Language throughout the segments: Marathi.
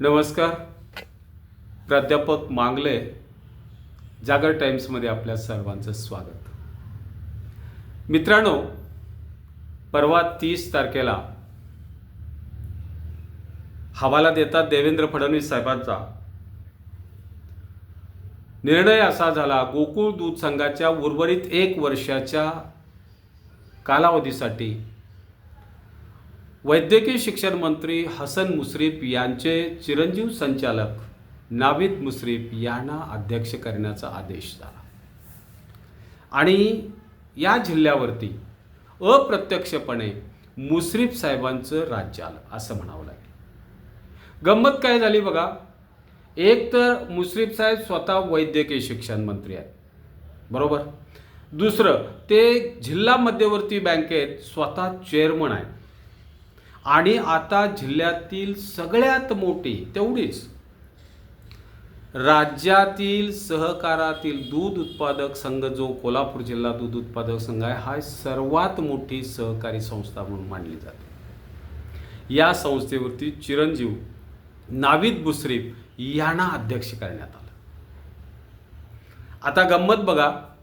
नमस्कार. प्राध्यापक मांगले जागर टाईम्समध्ये आपल्या सर्वांचं स्वागत. मित्रांनो परवा तीस तारखेला हवाला देतात देवेंद्र फडणवीस साहेबांचा निर्णय असा झाला गोकुळ दूध संघाच्या उर्वरित एक वर्षाच्या कालावधीसाठी वैद्यकीय शिक्षण मंत्री हसन मुश्रीफ यांचे चिरंजीव संचालक नाविद मुश्रीफ यांना अध्यक्ष करण्याचा आदेश झाला. आणि या जिल्ह्यावरती अप्रत्यक्षपणे मुश्रीफ साहेबांचं राज्य आलं असं म्हणावं लागेल. गंमत काय झाली बघा? एक तर मुश्रीफ साहेब स्वतः वैद्यकीय शिक्षण मंत्री आहेत. बरोबर? दुसरं ते जिल्हा मध्यवर्ती बँकेत स्वतः चेअरमन आहेत. आणि आता जिल्ह्यातील सगळ्यात मोठी तेवढीच राज्यातील सहकारातील दूध उत्पादक संघ जो कोल्हापूर जिल्हा दूध उत्पादक संघ आहे हा सर्वात मोठी सहकारी संस्था म्हणून मानली जाते. या संस्थेवरती चिरंजीव नाविद बुसरीफ यांना अध्यक्ष करण्यात आलं. आता गंमत बघा.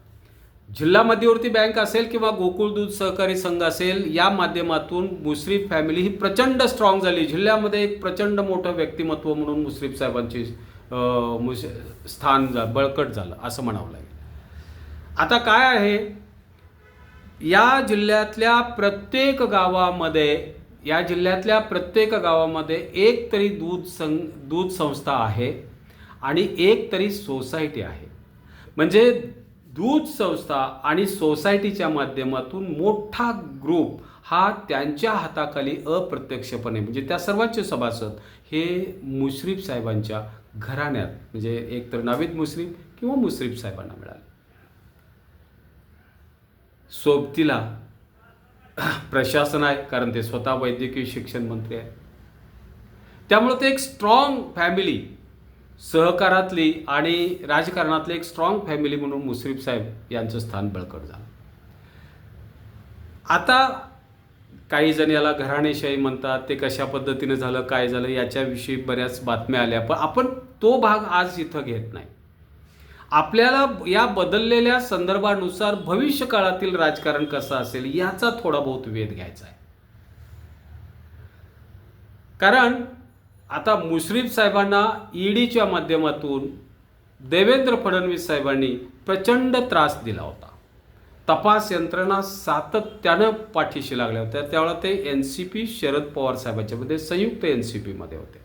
जिल्हा मध्यवर्ती बँक असेल किंवा गोकुळ दूध सहकारी संघ असेल या माध्यमातून मुश्रीफ फॅमिली ही प्रचंड स्ट्रॉंग झाली. जिल्ह्यामध्ये एक प्रचंड मोठं व्यक्तिमत्व म्हणून मुश्रीफ साहेबांची स्थान बळकट झालं असं म्हणावं लागेल. आता काय आहे? या जिल्ह्यातल्या प्रत्येक गावामध्ये या जिल्ह्यातल्या प्रत्येक गावामध्ये एक तरी दूध सं दूध संस्था आहे आणि एक तरी सोसायटी आहे. म्हणजे दूध संस्था आणि सोसायटीच्या माध्यमातून मोठा ग्रुप हा त्यांच्या हाताखाली अप्रत्यक्षपणे म्हणजे त्या सर्वांचे सभासद हे मुश्रीफ साहेबांच्या घराण्यात म्हणजे एक तर मुश्रीफ किंवा मुश्रीफ साहेबांना मिळाले. सोबतीला प्रशासन आहे कारण ते स्वतः वैद्यकीय शिक्षण मंत्री आहे. त्यामुळे ते एक स्ट्रॉंग फॅमिली सहकारातली आणि राजकारणातली एक स्ट्रॉंग फॅमिली म्हणून मुश्रीफ साहेब यांचं स्थान बळकट झालं. आता काही जण याला घराणेशाही म्हणतात ते कशा पद्धतीने झालं काय झालं याच्याविषयी बऱ्याच बातम्या आल्या पण आपण तो भाग आज इथं घेत नाही. आपल्याला या बदललेल्या संदर्भानुसार भविष्य काळातील राजकारण कसं असेल याचा थोडा बहुत वेध घ्यायचा आहे. कारण आता मुश्रीफ साहेबांना ईडीच्या माध्यमातून देवेंद्र फडणवीस साहेबांनी प्रचंड त्रास दिला होता. तपास यंत्रणा सातत्यानं पाठीशी लागल्या होत्या. त्यावेळेला ते N C P Sharad Pawar साहेबांच्यामध्ये संयुक्त एन सी पीमध्ये होते.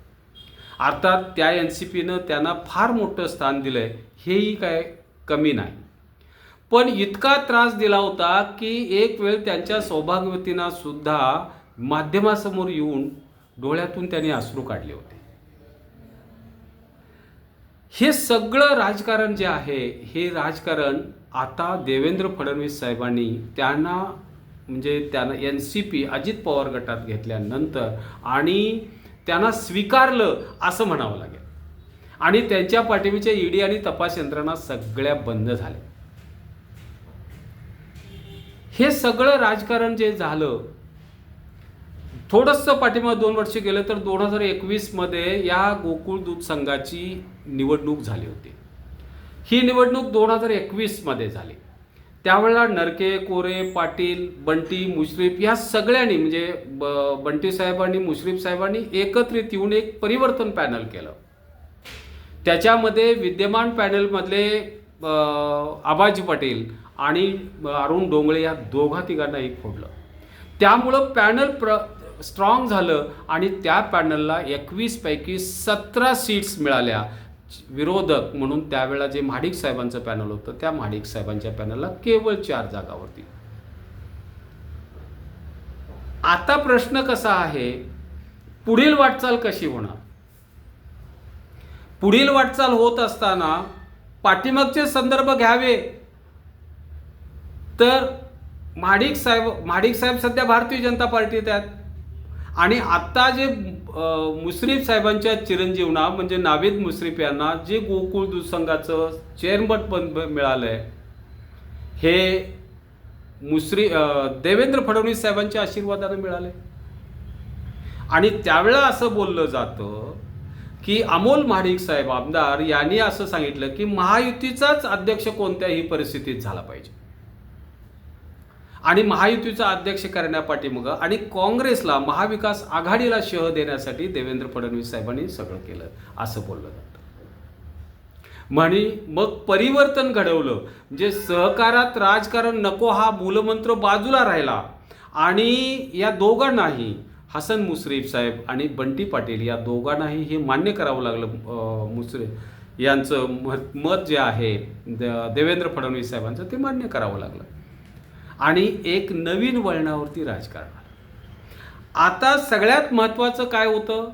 अर्थात त्या एन सी पीनं त्यांना फार मोठं स्थान दिलं आहे हेही काय कमी नाही. पण इतका त्रास दिला होता की एक वेळ त्यांच्या सौभाग्यवतींना सुद्धा माध्यमासमोर येऊन डोळ्यातून त्यांनी अश्रू काढले होते. हे सगळं राजकारण जे आहे हे राजकारण आता देवेंद्र फडणवीस साहेबांनी त्यांना म्हणजे त्यांना N C P Ajit Pawar गटात घेतल्यानंतर आणि त्यांना स्वीकारलं असं म्हणावं लागेल. आणि त्यांच्या पाठीमीच्या ईडी आणि तपास यंत्रणा सगळ्या बंद झाल्या. हे सगळं राजकारण जे झालं थोडंसं पाठीमागे दोन वर्ष गेलं तर दोन हजार एकवीसमध्ये या गोकुळ दूध संघाची निवडणूक झाली होती. ही निवडणूक दोन हजार एकवीसमध्ये झाली. त्यावेळेला नरके कोरे पाटील बंटी मुश्रीफ या सगळ्यांनी म्हणजे ब बंटी साहेबांनी मुश्रीफ साहेबांनी एकत्रित येऊन एक परिवर्तन पॅनल केलं. त्याच्यामध्ये विद्यमान पॅनलमधले आबाजी पाटील आणि अरुण डोंगळे या दोघा तिघांनाही फोडलं. त्यामुळं पॅनल प्र स्ट्रॉंग झालं आणि त्या पॅनलला एकवीस पैकी सतरा सीट्स मिळाल्या. विरोधक म्हणून त्यावेळा जे महाडिक साहेबांचं पॅनल होतं त्या महाडिक साहेबांच्या पॅनलला केवळ चार जागावरती आता प्रश्न कसा आहे? पुढील वाटचाल कशी होणार? पुढील वाटचाल होत असताना पाठीमागचे संदर्भ घ्यावे. तर महाडिक साहेब महाडिक साहेब सध्या भारतीय जनता पार्टीत आहेत. आणि आत्ता जे मुश्रीफ साहेबांच्या चिरंजीवना म्हणजे नावेद मुश्रीफ यांना जे गोकुळ दूध संघाचं चेअरमन पण मिळालं आहे हे मुश्री देवेंद्र फडणवीस साहेबांच्या आशीर्वादानं मिळाले आणि त्यावेळेला असं बोललं जातं की अमोल महाडिक साहेब आमदार यांनी असं सांगितलं की महायुतीचाच अध्यक्ष कोणत्याही परिस्थितीत झाला पाहिजे. आणि महायुतीचा अध्यक्ष करण्यापाठीमागं आणि काँग्रेसला महाविकास आघाडीला शह देण्यासाठी देवेंद्र फडणवीस साहेबांनी सगळं केलं असं बोललं जातं. म्हणे मग परिवर्तन घडवलं म्हणजे सहकारात राजकारण नको हा मूलमंत्र बाजूला राहिला. आणि या दोघांनाही हसन मुश्रीफ साहेब आणि बंटी पाटील या दोघांनाही हे मान्य करावं लागलं अं, मुश्रीफ यांचं मत मत जे आहे द- देवेंद्र फडणवीस साहेबांचं ते मान्य करावं लागलं. आणि एक नवीन वळणावरती राजकारण आता सगळ्यात महत्त्वाचं काय होतं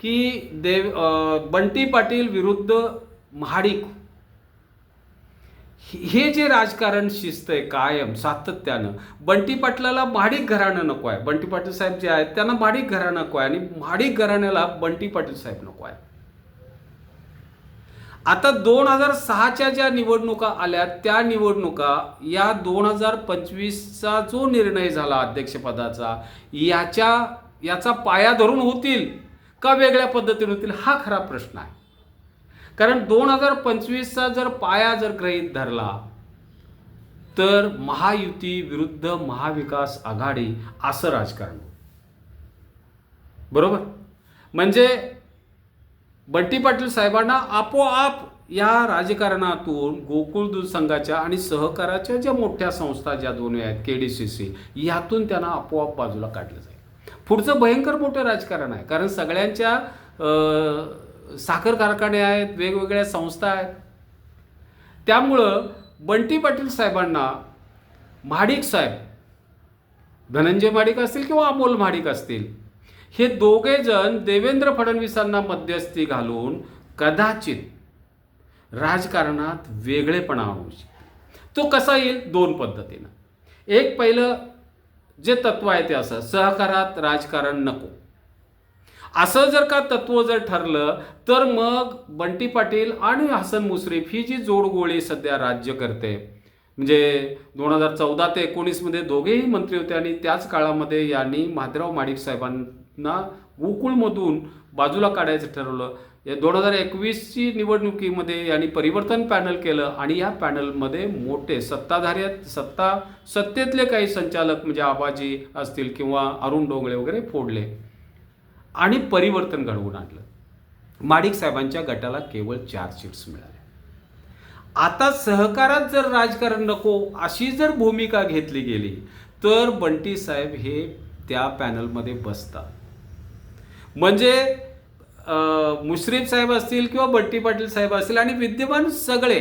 की देव बंटी पाटील विरुद्ध महाडिक. हे- हे जे राजकारण शिस्त आहे कायम सातत्यानं बंटी पाटलाला महाडिक घराणं नको आहे बंटी पाटील साहेब जे आहेत त्यांना महाडिक घराणं नको आहे आणि महाडिक घराण्याला बंटी पाटील साहेब नको आहे आता दोन हजार सहाच्या ज्या निवडणुका आल्या त्या निवडणुका या दोन हजार पंचवीसचा जो निर्णय झाला अध्यक्षपदाचा याच्या याचा पाया धरून होतील का वेगळ्या पद्धतीने होतील हा खरा प्रश्न आहे. कारण दोन हजार पंचवीसचा जर पाया जर गृहीत धरला तर महायुती विरुद्ध महाविकास आघाडी असं राजकारण बरोबर? म्हणजे बंटी पाटील साहेबांना आपोआप या राजकारणातून गोकुळ दूध संघाच्या आणि सहकाराच्या ज्या मोठ्या संस्था ज्या दोन्ही आहेत के डी सी सी यातून त्यांना आपोआप बाजूला काढलं जाईल. पुढचं भयंकर मोठं राजकारण आहे कारण सगळ्यांच्या साखर कारखाने आहेत वेगवेगळ्या संस्था आहेत. त्यामुळं बंटी पाटील साहेबांना महाडिक साहेब धनंजय महाडिक असतील किंवा अमोल महाडिक असतील हे दोघे जण देवेंद्र फडणवीसांना मध्यस्थी घालून कदाचित राजकारणात वेगळेपणा आणू तो कसा येईल? दोन पद्धतीनं. एक पहिलं जे तत्व आहे ते असं सहकारात राजकारण नको. असं जर का तत्व जर ठरलं तर मग बंटी पाटील आणि हसन मुश्रीफ ही जी जोडगोळी सध्या राज्य करते म्हणजे दोन हजार चौदा ते एकोणीसमध्ये दोघेही मंत्री होते आणि त्याच काळामध्ये यांनी माधवराव माडिक ना गोकुळमधून बाजूला काढायचं ठरवलं. या दोन हजार एकवीसची निवडणुकीमध्ये यांनी परिवर्तन पॅनल केलं आणि या पॅनलमध्ये मोठे सत्ताधारी सत्ता सत्तेतले काही संचालक म्हणजे आबाजी असतील किंवा अरुण डोंगळे वगैरे फोडले आणि परिवर्तन घडवून आणलं. माडिक साहेबांच्या गटाला केवळ चार सीट्स मिळाल्या. आता सहकारात जर राजकारण नको अशी जर भूमिका घेतली गेली तर बंटी साहेब हे त्या पॅनलमध्ये बसतात. म्हणजे मुश्रीफ साहेब असतील किंवा बट्टी पाटील साहेब असतील आणि विद्यमान सगळे.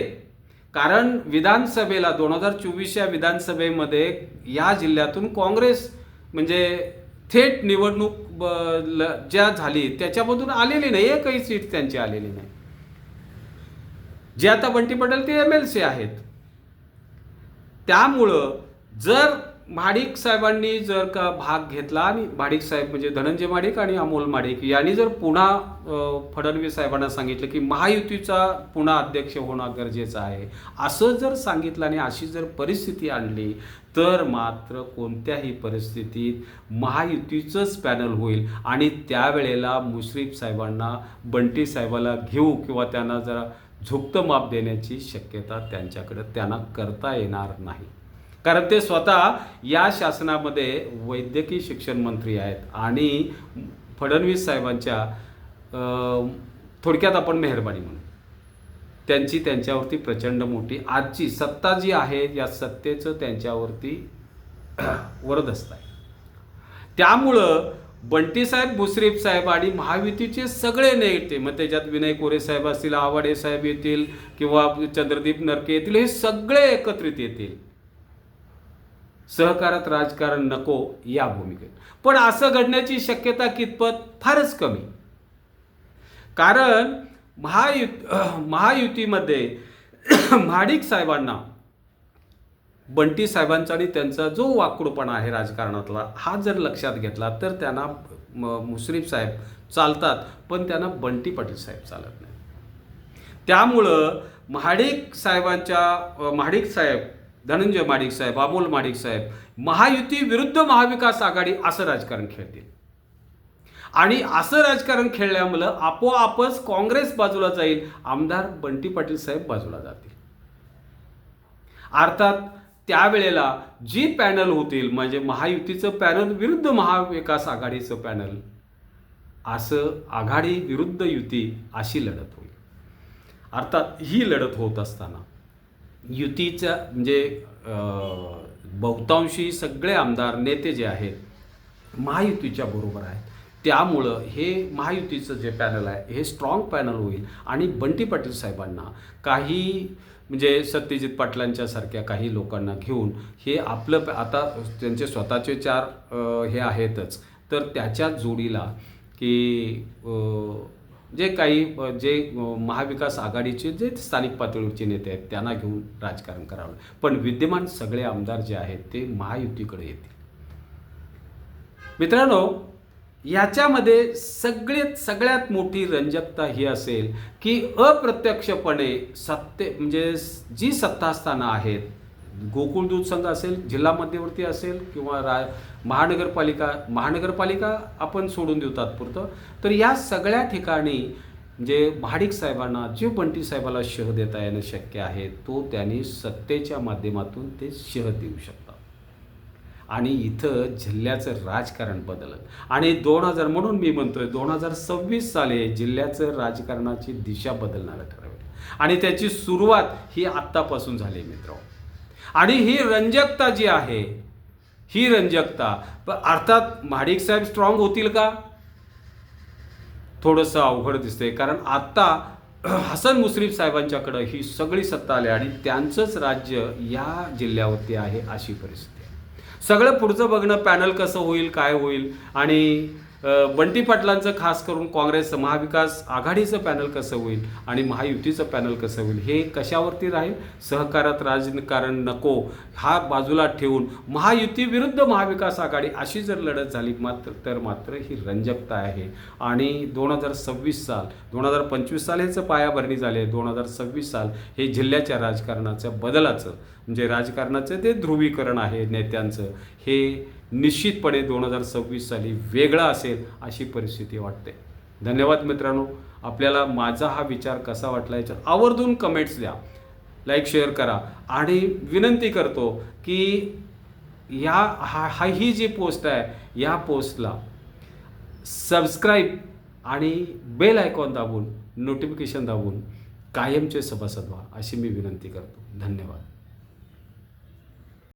कारण विधानसभेला दोन हजार चोवीसच्या विधानसभेमध्ये या जिल्ह्यातून काँग्रेस म्हणजे थेट निवडणूक ब- ल- ज्या झाली त्याच्यामधून आलेली नाही. एकही सीट त्यांची आलेली नाही. जे आता बंटी पटेल ते एम एल सी आहेत. त्यामुळं जर महाडिक साहेबांनी जर का भाग घेतला आणि महाडिक साहेब म्हणजे धनंजय महाडिक आणि अमोल महाडिक यांनी जर पुन्हा फडणवीस साहेबांना सांगितलं की महायुतीचा पुन्हा अध्यक्ष होणं गरजेचं आहे असं जर सांगितलं आणि अशी जर परिस्थिती आणली तर मात्र कोणत्याही परिस्थितीत महायुतीचंच पॅनल होईल. आणि त्यावेळेला मुश्रीफ साहेबांना बंटी साहेबाला घेऊ किंवा त्यांना जरा झुकतं माप देण्याची शक्यता त्यांच्याकडे त्यांना करता येणार नाही. कारण ते स्वतः या शासनामध्ये वैद्यकीय शिक्षण मंत्री आहेत. आणि फडणवीस साहेबांच्या थोडक्यात आपण मेहरबानी म्हणू. त्यांची त्यांच्यावरती प्रचंड मोठी आजची सत्ता जी आहे या सत्तेचं त्यांच्यावरती वरदस्त आहे. त्यामुळं बंटीसाहेब मुश्रीफ साहेब आणि महायुतीचे सगळे नेते मग त्याच्यात विनय कोरे साहेब असतील आवाडे साहेब येतील किंवा चंद्रदीप नरके येतील हे सगळे एकत्रित येतील. सहकारात राजकारण नको या भूमिकेत. पण असं घडण्याची शक्यता कितपत? फारच कमी. कारण महायु महायुतीमध्ये महाडिक साहेबांना बंटी साहेबांचा आणि त्यांचा जो वाकडूपणा आहे राजकारणातला हा जर लक्षात घेतला तर त्यांना मुश्रीफ साहेब चालतात पण त्यांना बंटी पाटील साहेब चालत नाही त्यामुळं महाडिक साहेबांच्या महाडिक साहेब धनंजय माडिक साहेब अमोल माडिक साहेब महायुती विरुद्ध महाविकास आघाडी असं राजकारण खेळतील. आणि असं राजकारण खेळल्यामुळं आपोआपच काँग्रेस बाजूला जाईल आमदार बंटी पाटील साहेब बाजूला जातील. अर्थात त्यावेळेला जी पॅनल होतील म्हणजे महायुतीचं पॅनल विरुद्ध महाविकास आघाडीचं पॅनल असं आघाडी विरुद्ध युती अशी लढत होईल. अर्थात ही लढत होत असताना युतीचा म्हणजे बहुतांशी सगळे आमदार नेते जे आहेत महायुतीच्या बरोबर आहेत. त्यामुळं हे महायुतीचं जे पॅनल आहे हे स्ट्रॉंग पॅनल होईल. आणि बंटी पाटील साहेबांना काही म्हणजे सत्यजित पाटलांच्यासारख्या काही लोकांना घेऊन हे आपलं प- आता त्यांचे स्वतःचे चार हे आहेतच. तर त्याच्या जोडीला की जे काही जे महाविकास आघाडीचे जे स्थानिक पातळीवरचे नेते आहेत त्यांना घेऊन राजकारण करावं. पण विद्यमान सगळे आमदार जे आहेत ते महायुतीकडे येतील. मित्रांनो याच्यामध्ये सगळ्यात सगळ्यात मोठी रंजकता ही असेल की अप्रत्यक्षपणे सत्ते म्हणजे जी सत्तास्थानं आहेत गोकुळ दूध संघ असेल जिल्हा मध्यवर्ती असेल किंवा रा महानगरपालिका महानगरपालिका आपण सोडून देऊ तात्पुरतं. तर या सगळ्या ठिकाणी जे महाडिक साहेबांना जे बंटी साहेबाला शह देता येणं शक्य आहे तो त्यांनी सत्तेच्या माध्यमातून ते शह देऊ शकतात. आणि इथं जिल्ह्याचं राजकारण बदलत आणि दोन हजार म्हणून मी म्हणतोय दोन हजार सव्वीस साली जिल्ह्याचं राजकारणाची दिशा बदलणारं ठरवेल. आणि त्याची सुरुवात ही आत्तापासून झाली मित्र आणि ही रंजकता जी आहे ही रंजकता अर्थात महाडिक साहेब स्ट्रॉंग होतील का? थोडंसं अवघड दिसते कारण आत्ता हसन मुश्रीफ साहेबांच्याकडं ही सगळी सत्ता आली आणि त्यांचंच राज्य या जिल्ह्यावरती आहे अशी परिस्थिती आहे. सगळं पुढचं बघणं पॅनल कसं होईल काय होईल आणि बंटी पाटलांचं खास करून काँग्रेसचं महाविकास आघाडीचं पॅनल कसं होईल आणि महायुतीचं पॅनल कसं होईल हे कशावरती राहील? सहकारात राजकारण नको हा बाजूला ठेवून महायुती विरुद्ध महाविकास आघाडी अशी जर लढत झाली मात्र तर मात्र ही रंजकता आहे. आणि दोन हजार सव्वीस साल दोन हजार पंचवीस साल ह्याचं पायाभरणी झाली आहे. दोन हजार सव्वीस साल हे जिल्ह्याच्या राजकारणाच्या बदलाचं म्हणजे राजकारणाचं ते ध्रुवीकरण आहे नेत्यांचं. हे निश्चितपणे दोन हजार सव्वीस साली वेगळा असेल अशी परिस्थिती वाटते. धन्यवाद मित्रांनो. आपल्याला माझा हा विचार कसा वाटला याच्यात आवर्जून कमेंट्स द्या. लाईक शेअर करा. आणि विनंती करतो की या हा हा ही जी पोस्ट आहे या पोस्टला सबस्क्राईब आणि बेल आयकॉन दाबून नोटिफिकेशन दाबून कायमचे सभासद व्हा अशी मी विनंती करतो. धन्यवाद.